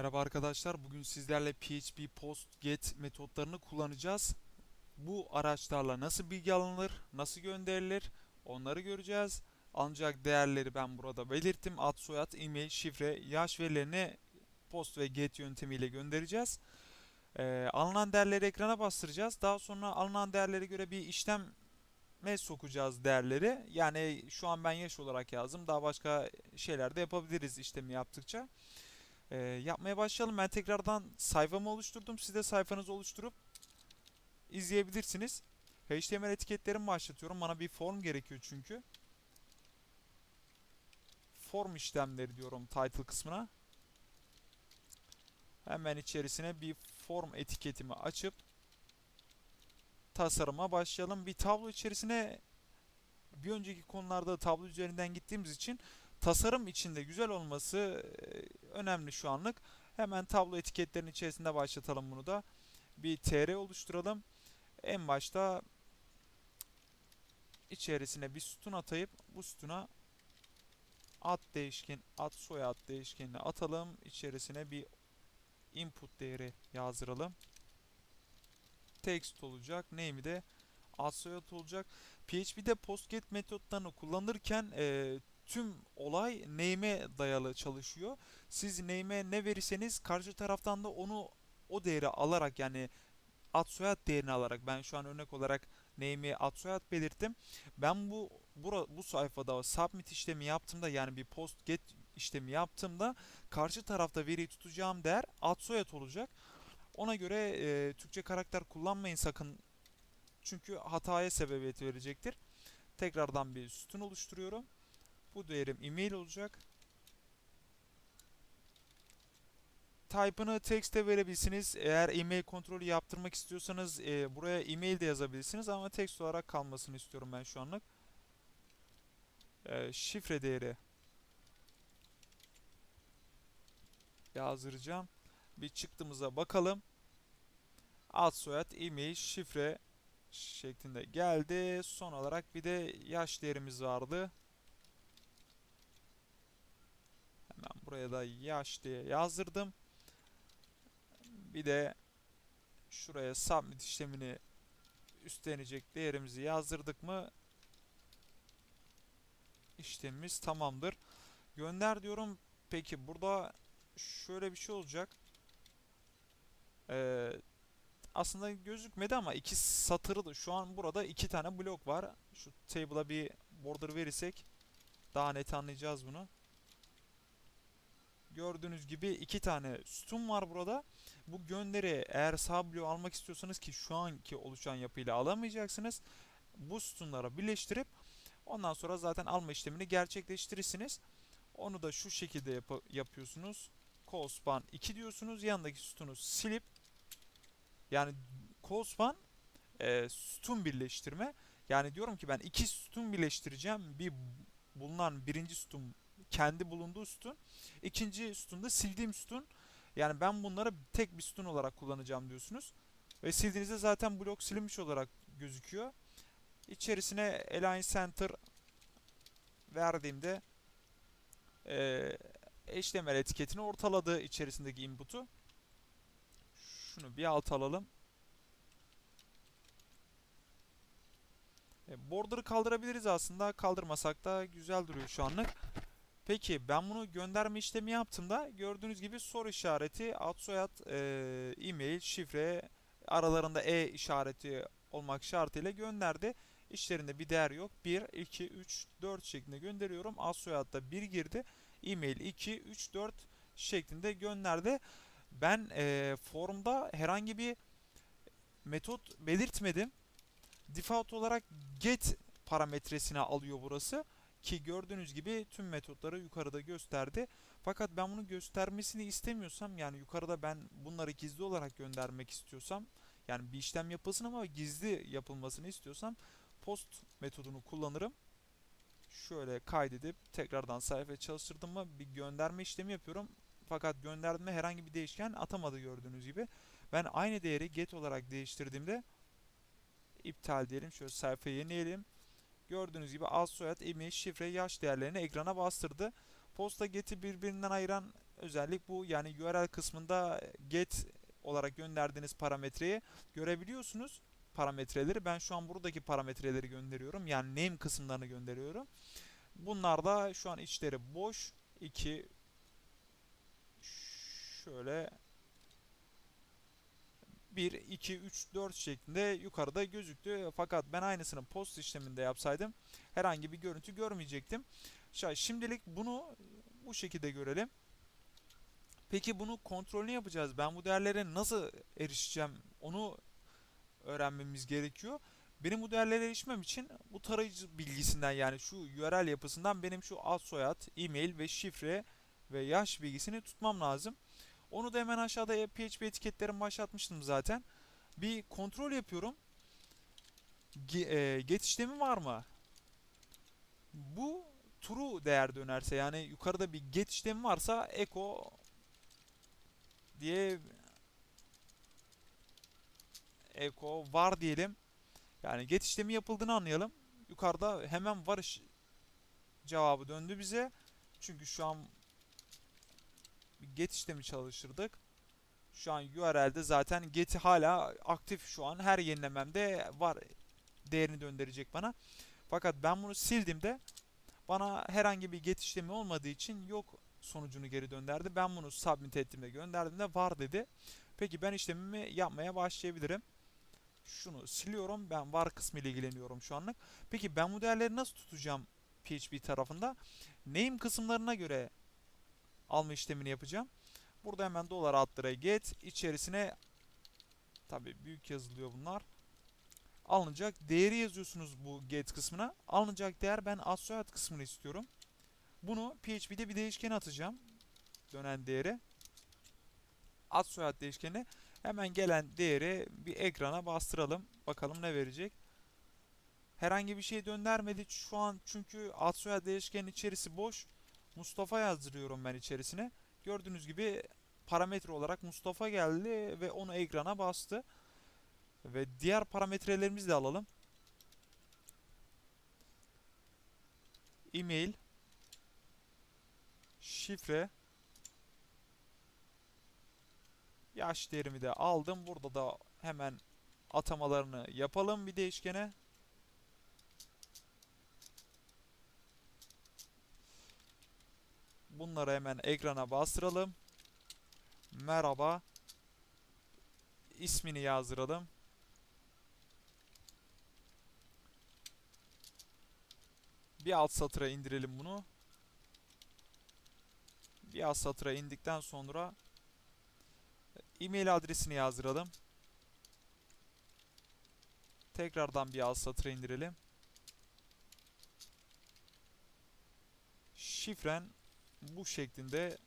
Merhaba arkadaşlar. Bugün sizlerle PHP Post Get metotlarını kullanacağız. Bu araçlarla nasıl bilgi alınır, nasıl gönderilir onları göreceğiz. Ancak değerleri ben burada belirttim. Ad, soyad, e-mail, şifre, yaş verilerini post ve get yöntemiyle göndereceğiz. Ee, alınan değerleri ekrana bastıracağız. Daha sonra alınan değerlere göre bir işleme sokacağız değerleri. Yani şu an ben yaş olarak yazdım. Daha başka şeyler de yapabiliriz işlemi yaptıkça. Ee, yapmaya başlayalım. Ben tekrardan sayfamı oluşturdum. Siz de sayfanızı oluşturup izleyebilirsiniz. HTML etiketlerimi başlatıyorum. Bana bir form gerekiyor çünkü. Form işlemleri diyorum title kısmına. Hemen içerisine bir form etiketimi açıp tasarıma başlayalım. Bir tablo içerisine bir önceki konularda tablo üzerinden gittiğimiz için tasarım içinde güzel olması e, önemli şu anlık. Hemen tablo etiketlerinin içerisinde başlatalım bunu da. Bir tr oluşturalım. En başta içerisine bir sütun atayıp bu sütuna ad değişken, ad soyad değişkenini atalım. İçerisine bir input değeri yazdıralım. Text olacak. Name'i de ad soyad olacak. PHP'de postget metotlarını kullanırken e, tüm olay name'e dayalı çalışıyor. Siz name'e ne verirseniz karşı taraftan da onu o değeri alarak yani ad soyad değerini alarak ben şu an örnek olarak name'i ad soyad belirttim. Ben bu bura, bu sayfada submit işlemi yaptığımda yani bir post get işlemi yaptığımda karşı tarafta veriyi tutacağım değer ad soyad olacak. Ona göre e, Türkçe karakter kullanmayın sakın. Çünkü hataya sebebiyet verecektir. Tekrardan bir sütun oluşturuyorum. Bu değerim email olacak. Type'ını text'e verebilirsiniz. Eğer email kontrolü yaptırmak istiyorsanız e, buraya email de yazabilirsiniz ama text olarak kalmasını istiyorum ben şu anlık. E, şifre değeri yazdıracağım. Bir çıktığımıza bakalım. Ad soyad, e-mail, şifre şeklinde geldi. Son olarak bir de yaş değerimiz vardı. Hemen buraya da yaş diye yazdırdım. Bir de şuraya submit işlemini üstlenecek değerimizi yazdırdık mı işlemimiz tamamdır. Gönder diyorum. Peki burada şöyle bir şey olacak. Ee, aslında gözükmedi ama iki satırı da şu an burada iki tane blok var. Şu table'a bir border verirsek daha net anlayacağız bunu. Gördüğünüz gibi iki tane sütun var burada. Bu gönderi eğer sağ bloğu almak istiyorsanız ki şu anki oluşan yapıyla alamayacaksınız. Bu sütunlara birleştirip ondan sonra zaten alma işlemini gerçekleştirirsiniz. Onu da şu şekilde yap yapıyorsunuz. Callspan 2 diyorsunuz. Yanındaki sütunu silip yani callspan e, sütun birleştirme. Yani diyorum ki ben iki sütun birleştireceğim. Bir bulunan birinci sütun kendi bulunduğu sütun. İkinci sütunda sildiğim sütun. Yani ben bunları tek bir sütun olarak kullanacağım diyorsunuz. Ve sildiğinizde zaten blok silinmiş olarak gözüküyor. İçerisine align center verdiğimde e, HTML etiketini ortaladığı içerisindeki input'u. Şunu bir alt alalım. E, border'ı kaldırabiliriz aslında. Kaldırmasak da güzel duruyor şu anlık. Peki ben bunu gönderme işlemi yaptığımda gördüğünüz gibi soru işareti, ad soyad, e, e-mail, şifre aralarında e işareti olmak şartıyla gönderdi. İşlerinde bir değer yok. 1, 2, 3, 4 şeklinde gönderiyorum. Ad soyadda 1 girdi. E-mail 2, 3, 4 şeklinde gönderdi. Ben e, formda herhangi bir metot belirtmedim. Default olarak get parametresine alıyor burası. Ki gördüğünüz gibi tüm metotları yukarıda gösterdi. Fakat ben bunu göstermesini istemiyorsam yani yukarıda ben bunları gizli olarak göndermek istiyorsam yani bir işlem yapılsın ama gizli yapılmasını istiyorsam post metodunu kullanırım. Şöyle kaydedip tekrardan sayfaya çalıştırdım mı bir gönderme işlemi yapıyorum. Fakat gönderdiğimde herhangi bir değişken atamadı gördüğünüz gibi. Ben aynı değeri get olarak değiştirdiğimde iptal diyelim. Şöyle sayfayı yenileyelim. Gördüğünüz gibi ad soyad, e-mail, şifre, yaş değerlerini ekrana bastırdı. Posta get'i birbirinden ayıran özellik bu. Yani URL kısmında get olarak gönderdiğiniz parametreyi görebiliyorsunuz parametreleri. Ben şu an buradaki parametreleri gönderiyorum. Yani name kısımlarını gönderiyorum. Bunlar da şu an içleri boş. 2 şöyle 1, 2, 3, 4 şeklinde yukarıda gözüktü. Fakat ben aynısını post işleminde yapsaydım herhangi bir görüntü görmeyecektim. Şimdilik bunu bu şekilde görelim. Peki bunu kontrolünü yapacağız. Ben bu değerlere nasıl erişeceğim? Onu öğrenmemiz gerekiyor. Benim bu değerlere erişmem için bu tarayıcı bilgisinden yani şu URL yapısından benim şu ad soyad, e-mail ve şifre ve yaş bilgisini tutmam lazım. Onu da hemen aşağıda PHP etiketlerimi başlatmıştım zaten. Bir kontrol yapıyorum. E, get işlemi var mı? Bu true değer dönerse yani yukarıda bir get işlemi varsa echo diye echo var diyelim. Yani get işlemi yapıldığını anlayalım. Yukarıda hemen var cevabı döndü bize. Çünkü şu an get işlemi çalıştırdık. Şu an URL'de zaten get'i hala aktif şu an. Her yenilememde var değerini döndürecek bana. Fakat ben bunu sildiğimde bana herhangi bir get işlemi olmadığı için yok sonucunu geri döndürdü. Ben bunu submit ettiğimde gönderdiğimde var dedi. Peki ben işlemimi yapmaya başlayabilirim. Şunu siliyorum. Ben var kısmı ile ilgileniyorum şu anlık. Peki ben bu değerleri nasıl tutacağım PHP tarafında? Name kısımlarına göre alma işlemini yapacağım. Burada hemen dolar altlara get içerisine tabi büyük yazılıyor bunlar. Alınacak değeri yazıyorsunuz bu get kısmına. Alınacak değer ben ad soyad kısmını istiyorum. Bunu PHP'de bir değişkene atacağım. Dönen değeri. Ad soyad değişkeni hemen gelen değeri bir ekrana bastıralım. Bakalım ne verecek. Herhangi bir şey döndürmedi şu an çünkü ad soyad değişkenin içerisi boş. Mustafa yazdırıyorum ben içerisine. Gördüğünüz gibi parametre olarak Mustafa geldi ve onu ekrana bastı. Ve diğer parametrelerimizi de alalım. E-mail şifre yaş değerimi de aldım. Burada da hemen atamalarını yapalım bir değişkene. Bunları hemen ekrana bastıralım. Merhaba. ismini yazdıralım. Bir alt satıra indirelim bunu. Bir alt satıra indikten sonra e-mail adresini yazdıralım. Tekrardan bir alt satıra indirelim. Şifren bu şeklinde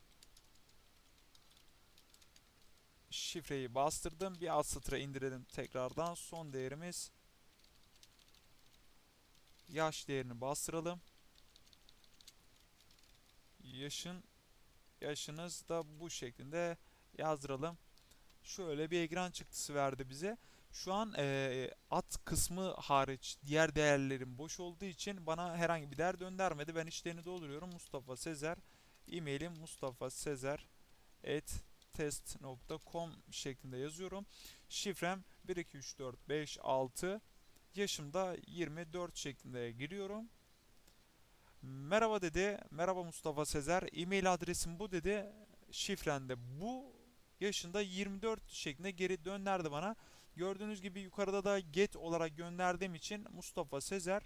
şifreyi bastırdım. Bir alt satıra indirelim tekrardan. Son değerimiz yaş değerini bastıralım. Yaşın yaşınız da bu şeklinde yazdıralım. Şöyle bir ekran çıktısı verdi bize. Şu an e, at kısmı hariç diğer değerlerim boş olduğu için bana herhangi bir değer döndürmedi. Ben işlerini dolduruyorum. Mustafa Sezer e-mailim Mustafa Sezer test.com şeklinde yazıyorum. Şifrem 123456 yaşımda 24 şeklinde giriyorum. Merhaba dedi. Merhaba Mustafa Sezer. E-mail adresim bu dedi. Şifrende bu. Yaşında 24 şeklinde geri döndürdü bana. Gördüğünüz gibi yukarıda da get olarak gönderdiğim için Mustafa Sezer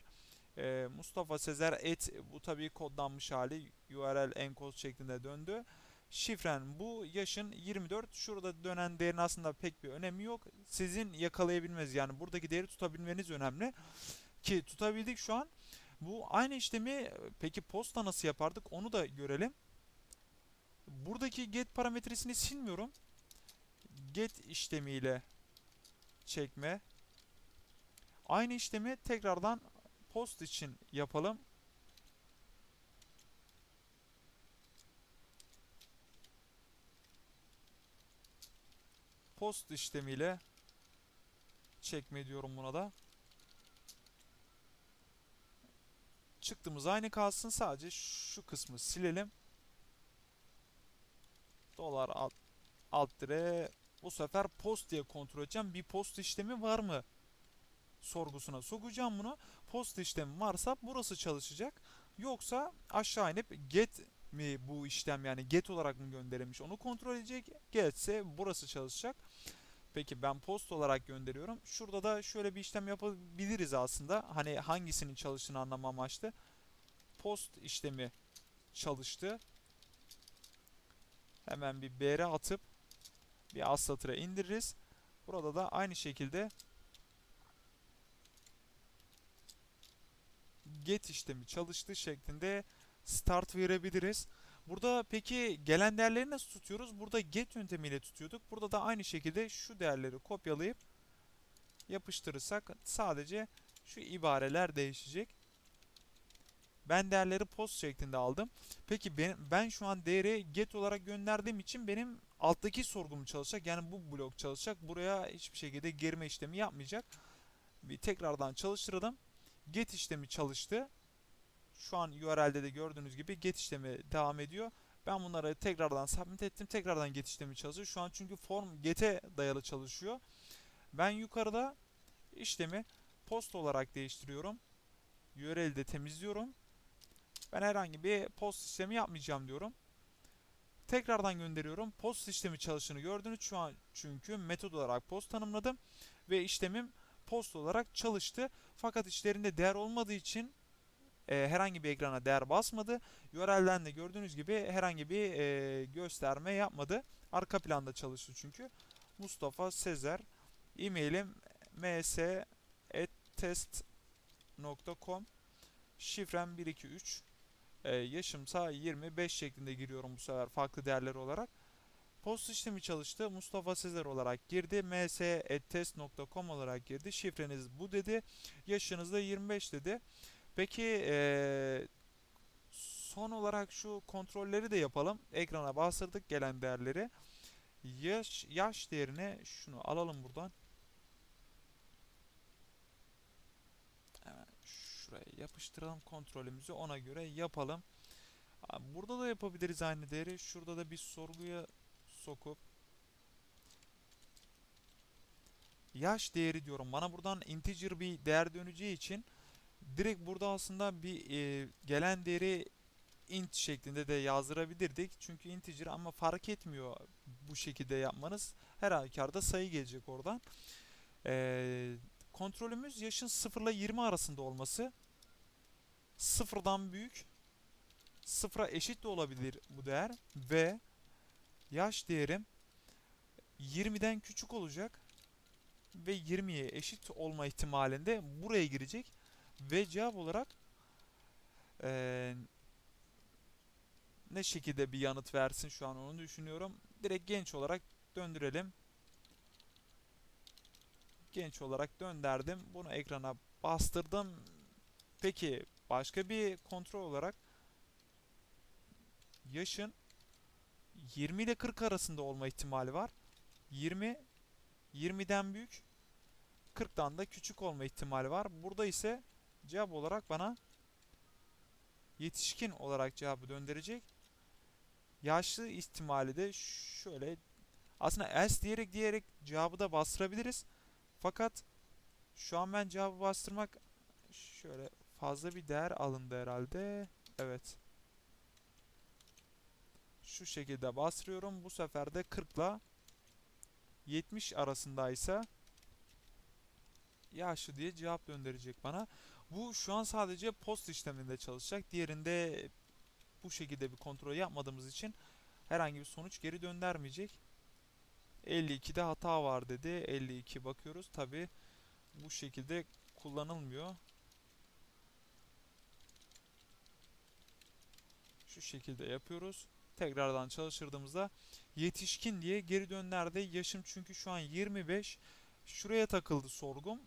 e, Mustafa Sezer et bu tabii kodlanmış hali URL encode şeklinde döndü. Şifren bu yaşın 24. Şurada dönen değerin aslında pek bir önemi yok. Sizin yakalayabilmeniz yani buradaki değeri tutabilmeniz önemli. Ki tutabildik şu an. Bu aynı işlemi peki posta nasıl yapardık onu da görelim. Buradaki get parametresini silmiyorum. Get işlemiyle çekme. Aynı işlemi tekrardan post için yapalım. Post işlemiyle çekme diyorum buna da. Çıktığımız aynı kalsın. Sadece şu kısmı silelim. dolar alt, alt dire bu sefer post diye kontrol edeceğim. Bir post işlemi var mı? Sorgusuna sokacağım bunu. Post işlemi varsa burası çalışacak. Yoksa aşağı inip get mi bu işlem yani get olarak mı gönderilmiş onu kontrol edecek. Getse burası çalışacak. Peki ben post olarak gönderiyorum. Şurada da şöyle bir işlem yapabiliriz aslında. Hani hangisinin çalıştığını anlama amaçlı. Post işlemi çalıştı. Hemen bir BR atıp bir alt satıra indiririz. Burada da aynı şekilde get işlemi çalıştı şeklinde start verebiliriz. Burada peki gelen değerleri nasıl tutuyoruz? Burada get yöntemiyle tutuyorduk. Burada da aynı şekilde şu değerleri kopyalayıp yapıştırırsak sadece şu ibareler değişecek. Ben değerleri post şeklinde aldım. Peki ben, ben şu an değeri get olarak gönderdiğim için benim alttaki sorgum çalışacak. Yani bu blok çalışacak. Buraya hiçbir şekilde girme işlemi yapmayacak. Bir tekrardan çalıştıralım. Get işlemi çalıştı. Şu an URL'de de gördüğünüz gibi get işlemi devam ediyor. Ben bunları tekrardan submit ettim. Tekrardan get işlemi çalışıyor. Şu an çünkü form get'e dayalı çalışıyor. Ben yukarıda işlemi post olarak değiştiriyorum. URL'i de temizliyorum. Ben herhangi bir post işlemi yapmayacağım diyorum. Tekrardan gönderiyorum. Post işlemi çalıştığını gördünüz. Şu an çünkü metod olarak post tanımladım. Ve işlemim post olarak çalıştı. Fakat içlerinde değer olmadığı için e, herhangi bir ekrana değer basmadı. URL'den de gördüğünüz gibi herhangi bir e, gösterme yapmadı. Arka planda çalıştı çünkü. Mustafa Sezer e-mailim ms.test.com şifrem 123 e, yaşımsa 25 şeklinde giriyorum bu sefer farklı değerler olarak. Post işlemi çalıştı. Mustafa Sezer olarak girdi. ms.test.com olarak girdi. Şifreniz bu dedi. Yaşınız da 25 dedi. Peki ee, son olarak şu kontrolleri de yapalım. Ekrana bastırdık gelen değerleri. Yaş, yaş değerine şunu alalım buradan. Şuraya yapıştıralım kontrolümüzü ona göre yapalım. Burada da yapabiliriz aynı değeri. Şurada da bir sorguya sokup yaş değeri diyorum. Bana buradan integer bir değer döneceği için direkt burada aslında bir e, gelen değeri int şeklinde de yazdırabilirdik. Çünkü integer ama fark etmiyor bu şekilde yapmanız. Her halükarda sayı gelecek oradan. E, kontrolümüz yaşın 0 ile 20 arasında olması. Sıfırdan büyük, sıfıra eşit de olabilir bu değer ve yaş değerim 20'den küçük olacak ve 20'ye eşit olma ihtimalinde buraya girecek ve cevap olarak ee, ne şekilde bir yanıt versin şu an onu düşünüyorum. Direkt genç olarak döndürelim. Genç olarak dönderdim. Bunu ekrana bastırdım. Peki başka bir kontrol olarak yaşın 20 ile 40 arasında olma ihtimali var. 20 20'den büyük 40'tan da küçük olma ihtimali var. Burada ise cevap olarak bana yetişkin olarak cevabı döndürecek. Yaşlı ihtimali de şöyle aslında else diyerek diyerek cevabı da bastırabiliriz. Fakat şu an ben cevabı bastırmak şöyle fazla bir değer alındı herhalde. Evet. Şu şekilde bastırıyorum. Bu sefer de 40 ile 70 arasındaysa yaşlı diye cevap döndürecek bana. Bu şu an sadece post işleminde çalışacak. Diğerinde bu şekilde bir kontrol yapmadığımız için herhangi bir sonuç geri döndürmeyecek. 52'de hata var dedi. 52 bakıyoruz. Tabi bu şekilde kullanılmıyor. Şu şekilde yapıyoruz. Tekrardan çalıştırdığımızda yetişkin diye geri döndürdü. Yaşım çünkü şu an 25. Şuraya takıldı sorgum.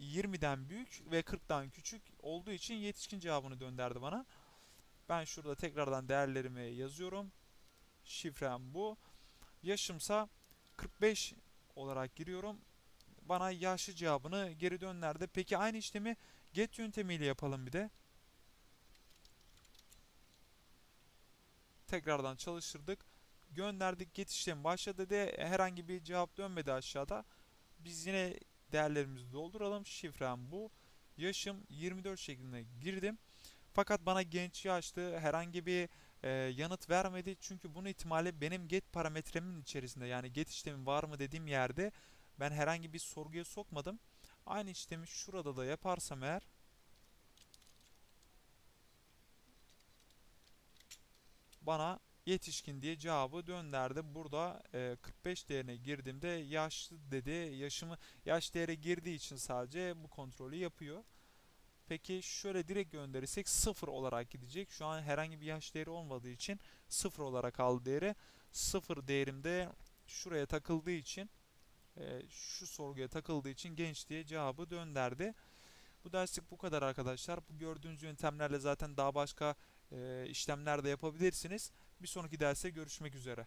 20'den büyük ve 40'dan küçük olduğu için yetişkin cevabını döndürdü bana. Ben şurada tekrardan değerlerimi yazıyorum. Şifrem bu. Yaşımsa 45 olarak giriyorum. Bana yaşlı cevabını geri döndürdü. Peki aynı işlemi get yöntemiyle yapalım bir de. Tekrardan çalıştırdık. Gönderdik get işlemi başladı de herhangi bir cevap dönmedi aşağıda. Biz yine değerlerimizi dolduralım. Şifrem bu. Yaşım 24 şeklinde girdim. Fakat bana genç yaşlı herhangi bir e, yanıt vermedi. Çünkü bunun ihtimali benim get parametremin içerisinde yani get işlemi var mı dediğim yerde ben herhangi bir sorguya sokmadım. Aynı işlemi şurada da yaparsam eğer bana yetişkin diye cevabı döndürdü. Burada e, 45 değerine girdiğimde yaşlı dedi. Yaşımı yaş değeri girdiği için sadece bu kontrolü yapıyor. Peki şöyle direkt gönderirsek 0 olarak gidecek. Şu an herhangi bir yaş değeri olmadığı için 0 olarak aldı değeri. 0 değerimde şuraya takıldığı için e, şu sorguya takıldığı için genç diye cevabı döndürdü. Bu derslik bu kadar arkadaşlar. Bu gördüğünüz yöntemlerle zaten daha başka işlemler de yapabilirsiniz. Bir sonraki derste görüşmek üzere.